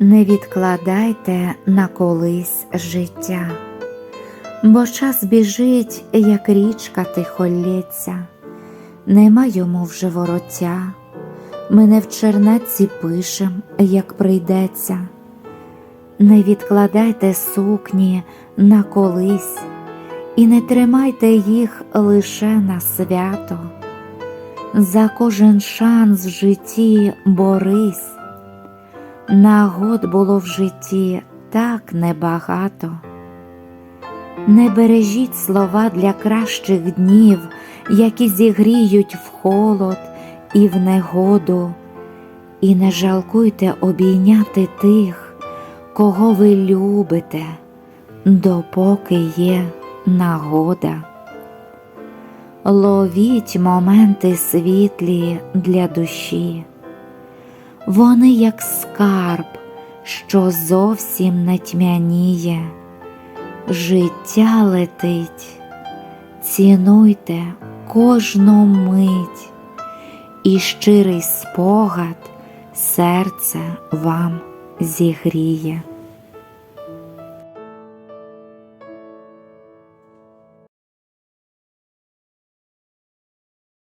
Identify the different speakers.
Speaker 1: Не відкладайте на колись життя, бо час біжить, як річка тихо лється, нема йому вже вороття, ми не в чернеці пишем, як прийдеться. Не відкладайте сукні на колись і не тримайте їх лише на свято. За кожен шанс в житті борись. Нагод було в житті так небагато. Не бережіть слова для кращих днів, які зігріють в холод і в негоду, і не жалкуйте обійняти тих, кого ви любите, допоки є нагода. Ловіть моменти світлі для душі. Вони як скарб, що зовсім не тьмяніє, життя летить, цінуйте кожну мить, і щирий спогад серце вам зігріє.